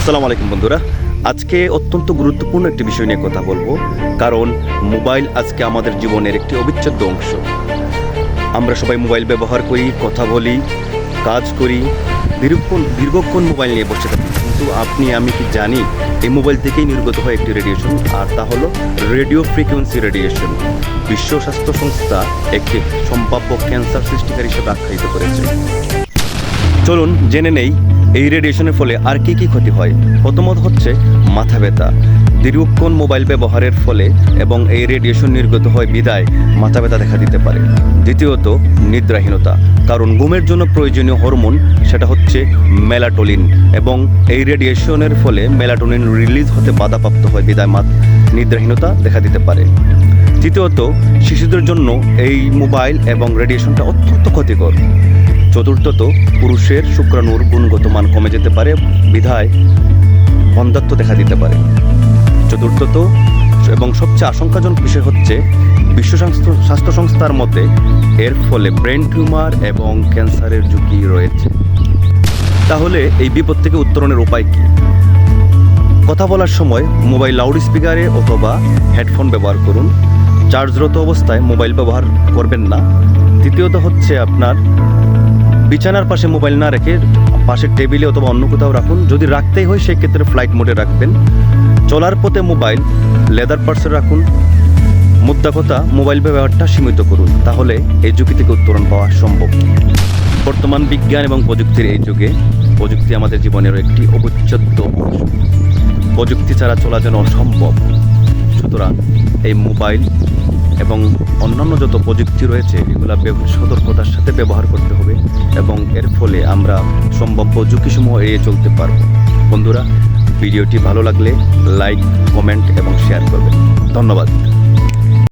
আসসালামু আলাইকুম বন্ধুরা। আজকে অত্যন্ত গুরুত্বপূর্ণ একটি বিষয় নিয়ে কথা বলব, কারণ মোবাইল আজকে আমাদের জীবনের একটি অবিচ্ছেদ্য অংশ। আমরা সবাই মোবাইল ব্যবহার করি, কথা বলি, কাজ করি, দীর্ঘক্ষণ দীর্ঘক্ষণ মোবাইল নিয়ে বসে থাকি। কিন্তু আপনি, আমি কি জানি, এই মোবাইল থেকেই নির্গত হয় একটি রেডিয়েশন আর তা হলো রেডিও ফ্রিকোয়েন্সি রেডিয়েশন বিশ্ব স্বাস্থ্য সংস্থা একটি সম্ভাব্য ক্যান্সার সৃষ্টিকারী হিসেবে আখ্যায়িত করেছে। চলুন জেনে নেই এই রেডিয়েশনের ফলে আর কি কি ক্ষতি হয়? প্রথমত হচ্ছে মাথা ব্যথা। দীর্ঘক্ষণ মোবাইল ব্যবহারের ফলে এবং এই রেডিয়েশন নির্গত হয় বিদায় মাথা ব্যথা দেখা দিতে পারে। দ্বিতীয়ত, নিদ্রাহীনতা। কারণ ঘুমের জন্য প্রয়োজনীয় হরমোন, সেটা হচ্ছে মেলাটোলিন এবং এই রেডিয়েশনের ফলে মেলাটোনিন রিলিজ হতে বাধাপ্রাপ্ত হয় বিদায় মাত নিদ্রাহীনতা দেখা দিতে পারে। তৃতীয়ত, শিশুদের জন্য এই মোবাইল এবং রেডিয়েশনটা অত্যন্ত ক্ষতিকর। চতুর্থত পুরুষের শুক্রাণুর গুণগত মান কমে যেতে পারে, বিধায় বন্ধাত্ব দেখা দিতে পারে। চতুর্থত এবং সবচেয়ে আশঙ্কাজনক বিষয় হচ্ছে বিশ্ব স্বাস্থ্য স্বাস্থ্য সংস্থার মতে এর ফলে ব্রেন টিউমার এবং ক্যান্সারের ঝুঁকি রয়েছে। তাহলে এই বিপদ থেকে উত্তরণের উপায় কী? কথা বলার সময় মোবাইল লাউড স্পিকারে অথবা হেডফোন ব্যবহার করুন। চার্জরত অবস্থায় মোবাইল ব্যবহার করবেন না। তৃতীয়ত হচ্ছে আপনার বিছানার পাশে মোবাইল না রেখে পাশের টেবিলে অথবা অন্য কোথাও রাখুন। যদি রাখতেই হয়, সেক্ষেত্রে ফ্লাইট মোডে রাখবেন। চলার পথে মোবাইল, লেদার পার্সে রাখুন। মুদ্রা কথা, মোবাইল ব্যবহারটা সীমিত করুন। তাহলে এই ঝুঁকি থেকে উত্তরণ পাওয়া সম্ভব। বর্তমান বিজ্ঞান এবং প্রযুক্তির এই যুগে প্রযুক্তি আমাদের জীবনের একটি অবিচ্ছেদ্য অংশ। প্রযুক্তি ছাড়া চলা যেন অসম্ভব। সুতরাং এই মোবাইল এবং অন্যান্য যত প্রযুক্তি রয়েছে, এগুলো সতর্কতার সাথে ব্যবহার করতে হবে এবং এর ফলে আমরা সম্ভাব্য ঝুঁকিসমূহ এড়িয়ে চলতে পারব। বন্ধুরা, ভিডিওটি ভালো লাগলে লাইক, কমেন্ট এবং শেয়ার করবেন। ধন্যবাদ।